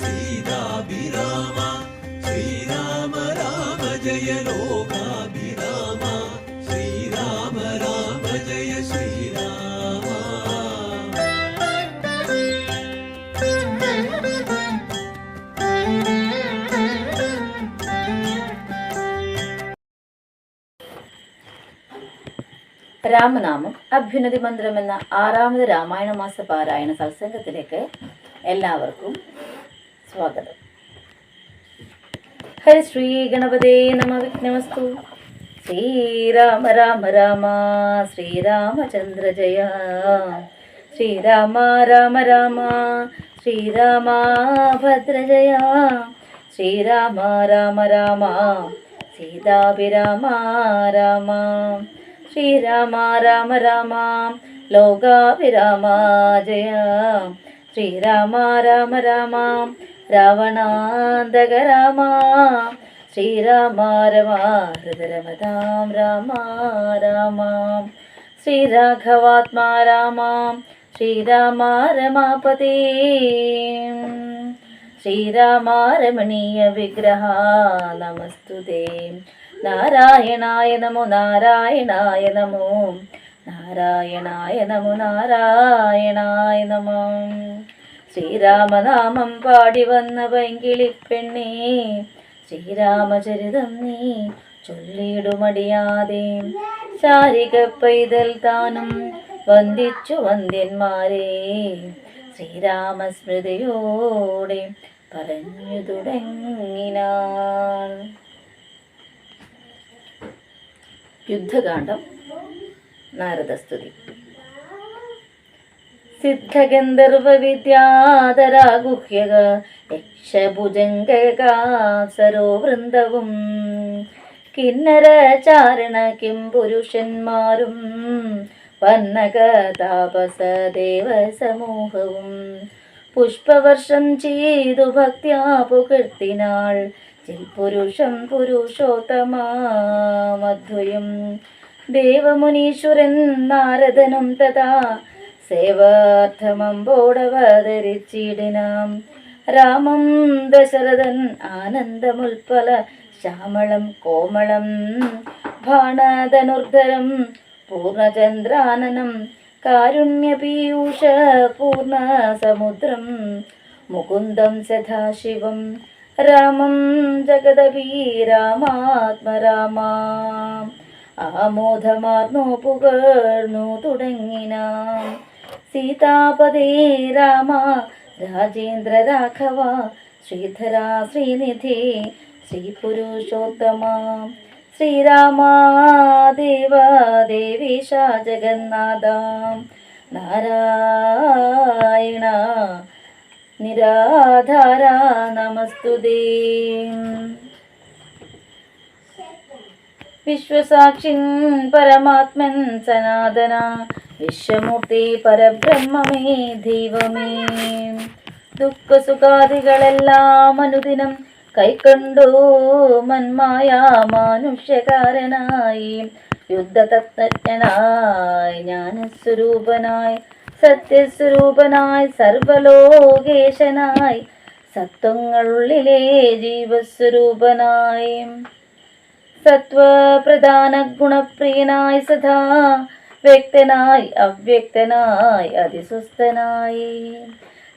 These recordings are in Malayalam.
സീതാഭിരാമ ശ്രീരാമ രാമ ജയ ലോകാഭിരാമ ശ്രീരാമ രാമ ജയ ശ്രീരാമ. രാമനാമം അഭ്യുന്നതി മന്ത്രം എന്ന ആറാമത് രാമായണ മാസ പാരായണ സത്സംഗത്തിലേക്ക് എല്ലാവർക്കും സ്വാഗതം ഹരി ശ്രീ ഗണപതേ നമ വിഘ്നമസ്തു ശ്രീരാമ രാമ രാമ ശ്രീരാമചന്ദ്ര ജയ ശ്രീരാമ രാമ രാമ ശ്രീരാമ ഭദ്ര ജയ ശ്രീരാമ രാമ രാമ സീതാഭിരാമ രാമ ശ്രീരാമ രാമ രാമ ലോകാഭിരാമ ജയ ശ്രീരാമ രാമ രാമ രാവണാന്തക രാമ ശ്രീരാമ രമ ഹൃദരമതാം രാമ. രാമ ശ്രീരാഘവാത്മാ രാമ ശ്രീരാമ രമാപതി ശ്രീരാമ രമണീയ വിഗ്രഹ നമസ്തുതേ. നാരായണായ നമോ നാരായണായ നമോ. നാരായണായ നമോ നാരായണായ നമോ. ശ്രീരാമനാമം പാടി വന്ന പൈങ്കിളിപ്പെണ്ണേ ശ്രീരാമചരിതം നീ ചൊല്ലിടുമടിയാതെ. ശാരിക പൈതൽ താനും വന്ദിച്ചു വന്ദ്യന്മാരെ ശ്രീരാമസ്മൃതിയോടെ പറഞ്ഞു തുടങ്ങിനാൾ. യുദ്ധകാന്ഡം നാരദസ്തുതി. സിദ്ധഗന്ധർവ വിദ്യാധരാഗുഹ്യക യക്ഷഭുജംഗകാസരോ വൃന്ദവും കിന്നര ചാരണ കിം പുരുഷന്മാരും വന്നക താപസ ദേവസമൂഹവും പുഷ്പവർഷം ചെയ്തു ഭക്ത്യാ പുകഴ്ത്തിനാൾ ചിൽപുരുഷം പുരുഷോത്തമാമദ്വയം ദേവമുനീശ്വരൻ നാരദനും തഥാ സേവാർത്ഥമമ്പോടവതരിച്ചിടിനാം രാമം ദശരഥൻ ആനന്ദമുൽപ്പല ശ്യാമളം കോമളം. ഭാണധനുർധരം പൂർണചന്ദ്രാനനം. കാരുണ്യപീയൂഷ പൂർണസമുദ്രം മുകുന്ദം സദാശിവം. രാമം ജഗദപീരാമാത്മരാമാ ആമോദമാർന്നു പുകർന്നു തുടങ്ങിനാം. സീതാപദേ രാമ രാജേന്ദ്ര രാഘവ ശ്രീധര ശ്രീനിധി ശ്രീപുരുഷോത്തമ ശ്രീരാമ ദേവ ദേവീശ ജഗന്നാഥ നാരായണ നിരാധാര നമസ്തുതേ. വിശ്വസാക്ഷിൻ പരമാത്മൻ സനാതന വിശ്വമൂർത്തി പരബ്രഹ്മമേ ദൈവമേ. ദുഃഖസുഖാദികളെല്ലാം അനുദിനം കൈക്കൊണ്ടു മന്മായ മനുഷ്യകാരനായി. യുദ്ധതത്വജ്ഞനായി ജ്ഞാനസ്വരൂപനായി സത്യസ്വരൂപനായി സർവലോകേശനായി സത്വങ്ങളുള്ളിലെ ജീവസ്വരൂപനായി. സത്വപ്രധാന ഗുണപ്രിയനായി സദാ വ്യക്തനായി അവ്യക്തനായി അതിസ്വസ്ഥനായി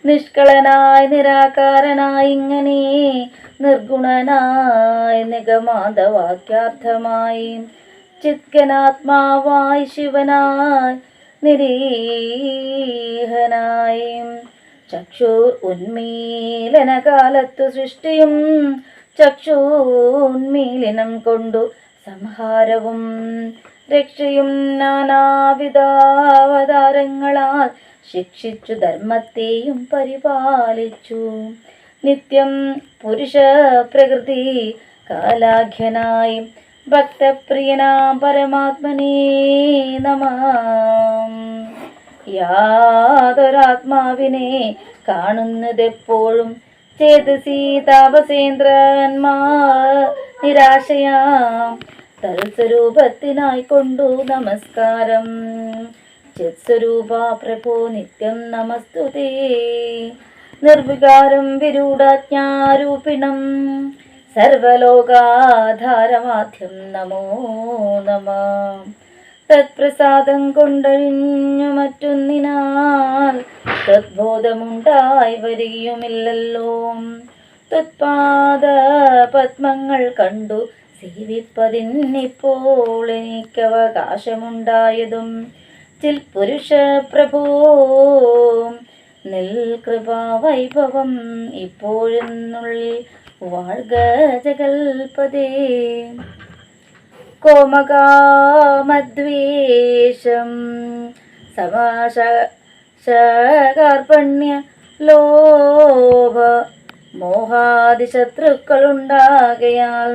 നിഷ്കളനായി നിരാകാരനായി ഇങ്ങനെ നിർഗുണനായി നിഗമാന്തവാക്യാർത്ഥമായി ചിത്കനാത്മാവായി ശിവനായി നിരീഹനായി. ചക്ഷൂർ ഉന്മീലന കാലത്തു സൃഷ്ടിയും ചക്ഷുന്മീലനം കൊണ്ടു സംഹാരവും രക്ഷയും നാനാവിധാവതാരങ്ങളാൽ ശിക്ഷിച്ചു ധർമ്മത്തെയും പരിപാലിച്ചു. നിത്യം പുരുഷ പ്രകൃതി കാലാഖ്യനായി ഭക്തപ്രിയനാം പരമാത്മനേ നമ. യാതൊരാത്മാവിനെ കാണുന്നതെപ്പോഴും ചേതസി താപസേന്ദ്രന്മാർ നിരാശയാം. തൽസ്വരൂപത്തിനായി കൊണ്ടു നമസ്കാരം. ചിത്സ്വരൂപ പ്രഭോ നിത്യം നമസ്തുതേ. നിർവികാരം വിരൂഢാജ്ഞാരൂപിണം. സർവലോകാധാരമാധ്യം നമോ നമ. തത്പ്രസാദം കൊണ്ടഴിഞ്ഞു മറ്റൊന്നിനാൽ തദ്ബോധമുണ്ടായി വരികയുമില്ലല്ലോ. തത്പാദ പത്മങ്ങൾ കണ്ടു സേവിപ്പതിന്നിപ്പോൾ എനിക്കവകാശമുണ്ടായതും ചിൽ പുരുഷ പ്രഭോ നിൽകൃപാ വൈഭവം ഇപ്പോഴെന്നുള്ളിൽ വാഴ്ക ജഗൽപദേ കോമകാമദ്വേഷം സമാശകാർപ്പണ്യ ലോഭ മോഹാദിശത്രുക്കളുണ്ടാകയാൽ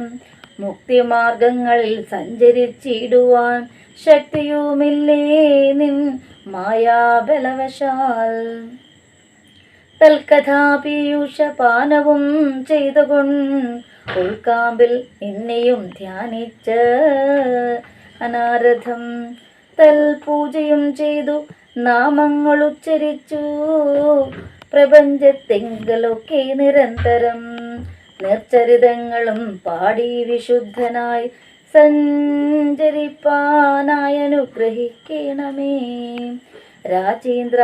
മുക്തിമാർഗങ്ങളിൽ സഞ്ചരിച്ചിടുവാൻ ശക്തിയുമില്ലേ നിൻ മായാബലവശാൽ? തൽക്കഥാപീയൂഷപാനവും ചെയ്തുകൊണ്ട് ഉൾക്കാമ്പിൽ എന്നെയും ധ്യാനിച്ച് അനാരഥം തൽ പൂജയും ചെയ്തു നാമങ്ങൾ ഉച്ചരിച്ചു. പ്രപഞ്ചത്തെങ്കിലൊക്കെ നിരന്തരം നിർച്ചരിതങ്ങളും പാടി വിശുദ്ധനായി സഞ്ചരിപ്പാനായി അനുഗ്രഹിക്കണമേ. രാജേന്ദ്ര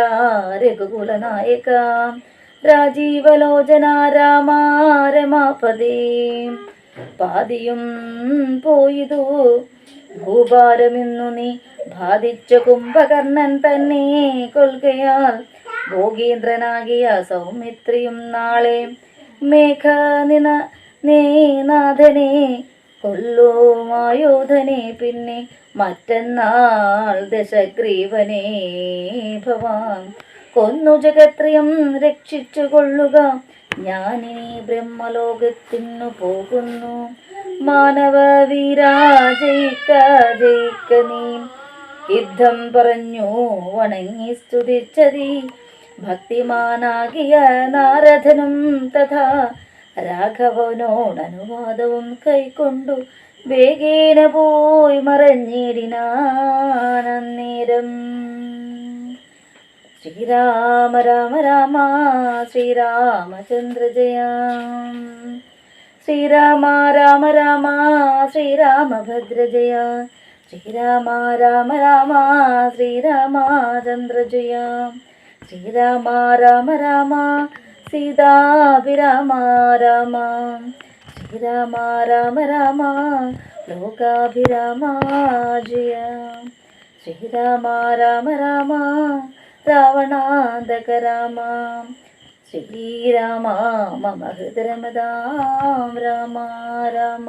രഘുകുലനായക രാജീവലോചന രാമാരമാപതേ. പാതിയും പോയിതു. ഭൂഭാരമെന്നു നീ ബാധിച്ച കുംഭകർണൻ തന്നെ കൊൽകയാൽ. ഭോഗീന്ദ്രനാകിയ സൗമിത്രിയും നാളെ മേഘനിന നേനാഥനെ കൊല്ലുമായോധനെ പിന്നെ മറ്റന്നാൾ ദശഗ്രീവനെ ഭവാൻ. കൊന്നു ജഗത്രയം രക്ഷിച്ചു കൊള്ളുക. ഞാനിനി ബ്രഹ്മലോകത്തിനു പോകുന്നു. മാനവ വീരാ ജയിക്ക നീ. യുദ്ധം പറഞ്ഞു വണങ്ങി സ്തുതിച്ചതി. ഭക്തിമാനാകിയ നാരദനും തഥാ രാഘവനോടനുവാദവും കൈക്കൊണ്ടു വേഗേന പോയി മറഞ്ഞിടിനാനന്നേരം. ശ്രീരാമ രാമ രാമ ശ്രീരാമചന്ദ്ര ജയ ശ്രീരാമ രാമ രാമ ശ്രീരാമഭദ്ര ജയ ശ്രീരാമ രാമ രാമ ശ്രീരാമചന്ദ്ര ജയ ശ്രീരാമ രാമ രാമ സീതാഭിരാമ രാമ ശ്രീരാമ രാമ രാമ ലോകാഭിരാമ ജയ ശ്രീരാമ രാമ രാമ രാവണാന്തക രാമ ശ്രീരാമ മമ ഹൃദരമതാം രാമ രാമ